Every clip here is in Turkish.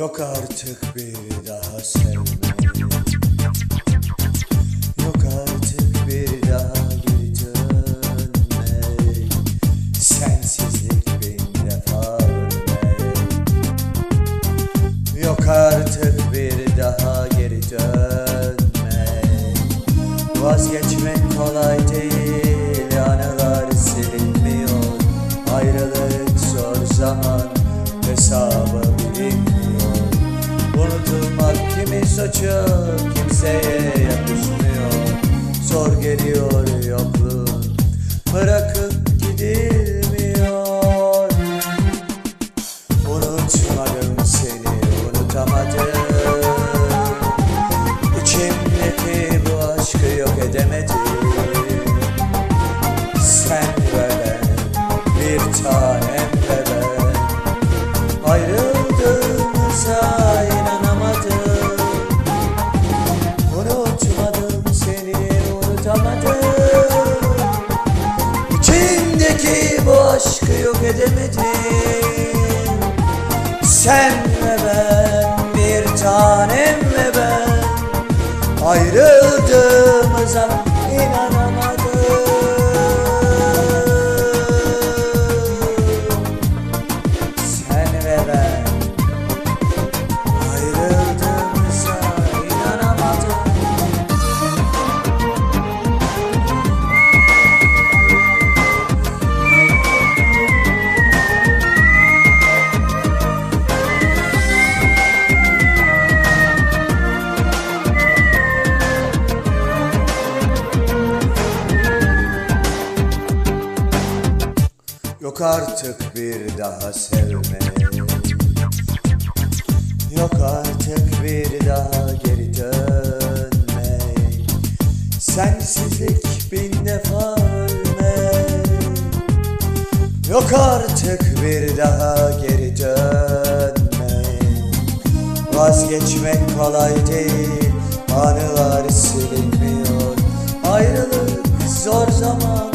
Yok artık bir daha sevmem. Yok artık bir daha geri dönmek Sensizlik bin defa ölmek Yok artık bir daha geri dönmek Vazgeçmek kolay değil anılar silinmiyor. Ayrılık zor zaman hesabım Unutulmak kimin suçu Kimseye yakışmıyor. Zor geliyor yokluğun. Bırakıp aşkı yok edemedim. Sen ve ben bir tanem ve ben Ayrıldığımıza inanamadım Yok artık bir daha sevme Yok artık bir daha geri dönme Sensizlik bin defa ölmek. Yok artık bir daha geri dönme Vazgeçmek kolay değil Anılar silinmiyor. Ayrılık zor zaman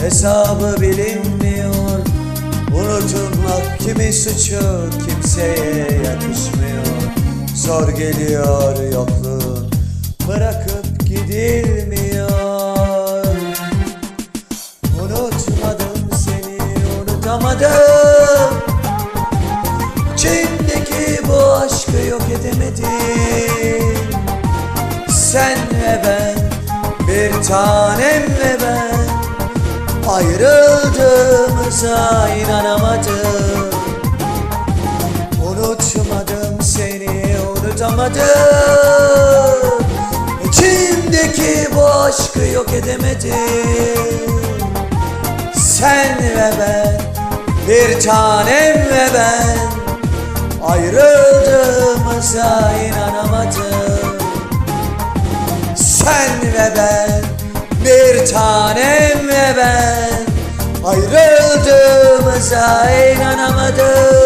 Hesabı bilinmiyor kimin suçu Kimseye yakışmıyor. Zor geliyor yokluğun Bırakıp gidilmiyor. Unutmadım seni unutamadım. İçimdeki bu aşkı yok edemedim. Sen ve ben bir tanem ve ben. Ayrıldığımıza inanamadım unutamadım İçimdeki bu aşkı yok edemedim Sen ve ben bir tanem ve ben Ayrıldığımıza inanamadım Sen ve ben bir tanem ve ben Ayrıldığımıza inanamadım